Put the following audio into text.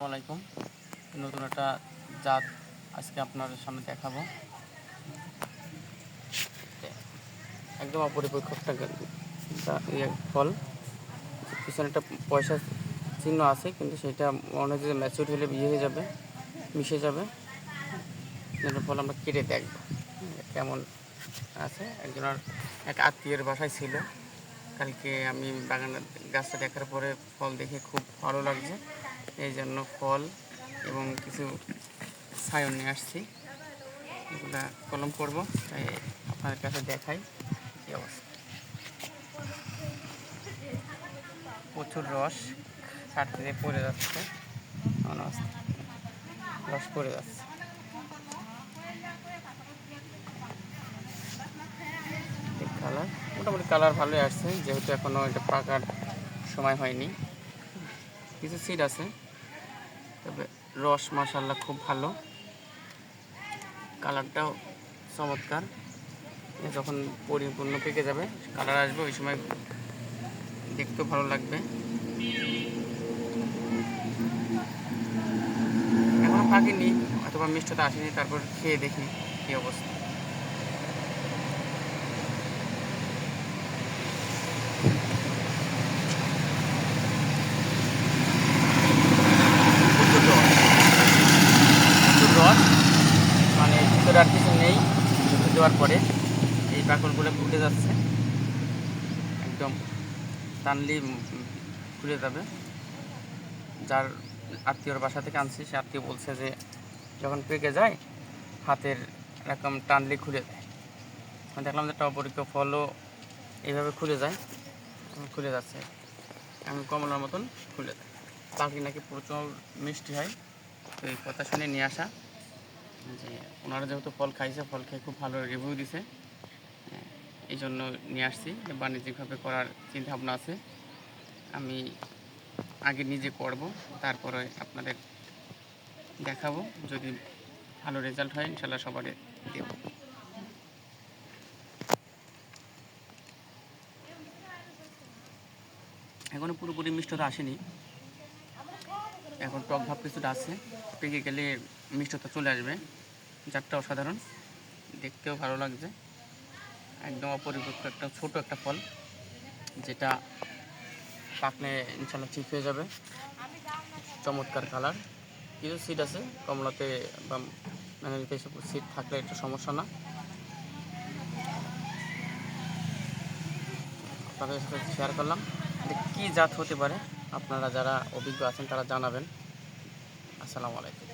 আসসালামাইকুম নতুন একটা জাত আজকে আপনার সামনে দেখাবো। একদম অপরিপক্ষ ইয়ে ফল। পিছনে একটা পয়সা চিহ্ন আছে, কিন্তু সেটা মনে হচ্ছে ম্যাচিউর হলে বিয়ে হয়ে যাবে, মিশে যাবে। ফল আমরা কেটে দেখব কেমন আছে। একজনের এক আত্মীয়ের বাসায় ছিল। কালকে আমি বাগানের গাছটা দেখার পরে ফল দেখে খুব ভালো লাগছে। এই জন্য ফল এবং কিছু সায়ন নিয়ে আসছি। এগুলা কলম করব, তাই আপনাদের কাছে দেখাই কি অবস্থা। প্রচুর রস, ছাদ থেকে পড়ে যাচ্ছে অবস্থা। রস পড়ে যাচ্ছে। কালার মোটামুটি কালার ভালোই আসছে, যেহেতু এখনও এটা পাকার সময় হয়নি। কিছু সিড আছে। তবে রস মাসাল্লাহ খুব ভালো। কালারটাও চমৎকার। যখন পরিপূর্ণ পেকে যাবে, কালার আসবে, ওই সময় দেখতেও ভালো লাগবে। এখনও পাকিনি অথবা মিষ্টতা আসেনি, তারপর খেয়ে দেখি কী অবস্থা প্রচুর রস প্রচুর রস মানে ভিতরে আর কিছু নেই দুধ দেওয়ার পরে এই পাকড়গুলো ফুটে যাচ্ছে। একদম টানলি খুলে যাবে। যার আত্মীয়র বাসা থেকে আনছি, সে আত্মীয় বলছে যে, যখন পেকে যায়, হাতের এরকম টানলি খুলে দেয়। দেখলাম যে টপরিক ফলও এইভাবে খুলে যায়, খুলে যাচ্ছে। এখন কমলার মতন খুলে দেয়। পাখি নাকি প্রচুর মিষ্টি হয় তো এই কথা শুনে নিয়ে আসা। যে ওনারা যেহেতু ফল খাইছে, ফল খেয়ে খুব ভালো রিভিউ দিছে। এই জন্য নিয়ে আসছি। বাণিজ্যিকভাবে করার চিন্তা ভাবনা আছে। আমি আগে নিজে করব, তারপরে আপনাদের দেখাবো। যদি ভালো রেজাল্ট হয়, ইনশাল্লাহ সবারই দেব। এখনও পুরোপুরি মিষ্টতা আসেনি। এখন টক ভাব কিছুটা আছে, পেকে গেলে মিষ্টতা চলে আসবে। যারটা অসাধারণ, দেখতেও ভালো লাগছে। একদম অপরিপক্ক একটা, ছোট একটা ফল, যেটা পাকলে ইনশাল্লাহ ঠিক হয়ে যাবে। চমৎকার কালার। কিছু সিট আছে, কমলাতে বা ম্যানেলিতে এসব সিট থাকলে একটু সমস্যা না। আপনাদের সাথে শেয়ার করলাম। কী জাত হতে পারে? আপনারা যারা অভিজ্ঞ আছেন তারা জানাবেন। আসসালামু আলাইকুম।